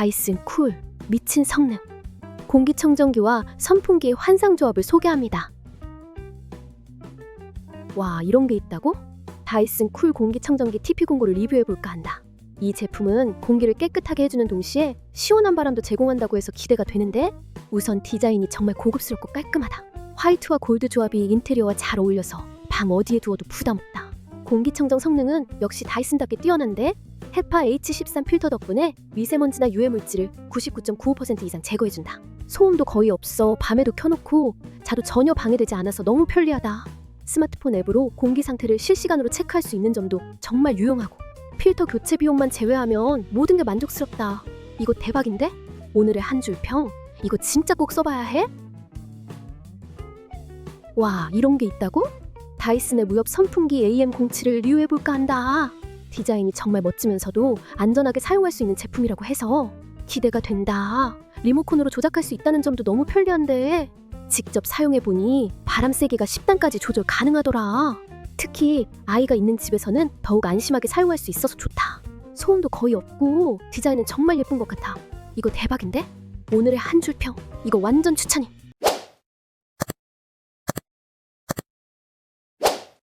다이슨 쿨 미친 성능 공기청정기와 선풍기의 환상 조합을 소개합니다. 와 이런 게 있다고? 다이슨 쿨 공기청정기 TP 공고를 리뷰해 볼까 한다. 이 제품은 공기를 깨끗하게 해주는 동시에 시원한 바람도 제공한다고 해서 기대가 되는데 우선 디자인이 정말 고급스럽고 깔끔하다. 화이트와 골드 조합이 인테리어와 잘 어울려서 방 어디에 두어도 부담 없다. 공기청정 성능은 역시 다이슨답게 뛰어난데 헤파 H13 필터 덕분에 미세먼지나 유해 물질을 99.95% 이상 제거해준다. 소음도 거의 없어 밤에도 켜놓고 자도 전혀 방해되지 않아서 너무 편리하다. 스마트폰 앱으로 공기 상태를 실시간으로 체크할 수 있는 점도 정말 유용하고 필터 교체 비용만 제외하면 모든 게 만족스럽다. 이거 대박인데? 오늘의 한 줄 평. 이거 진짜 꼭 써봐야 해? 와, 이런 게 있다고? 다이슨의 무협 선풍기 AM07을 리뷰해볼까 한다. 디자인이 정말 멋지면서도 안전하게 사용할 수 있는 제품이라고 해서 기대가 된다. 리모컨으로 조작할 수 있다는 점도 너무 편리한데 직접 사용해보니 바람 세기가 10단까지 조절 가능하더라. 특히 아이가 있는 집에서는 더욱 안심하게 사용할 수 있어서 좋다. 소음도 거의 없고 디자인은 정말 예쁜 것 같아. 이거 대박인데? 오늘의 한 줄 평. 이거 완전 추천임.